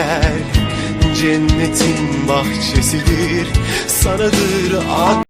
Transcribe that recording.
yer. Cennetin bahçesidir Sanadır ad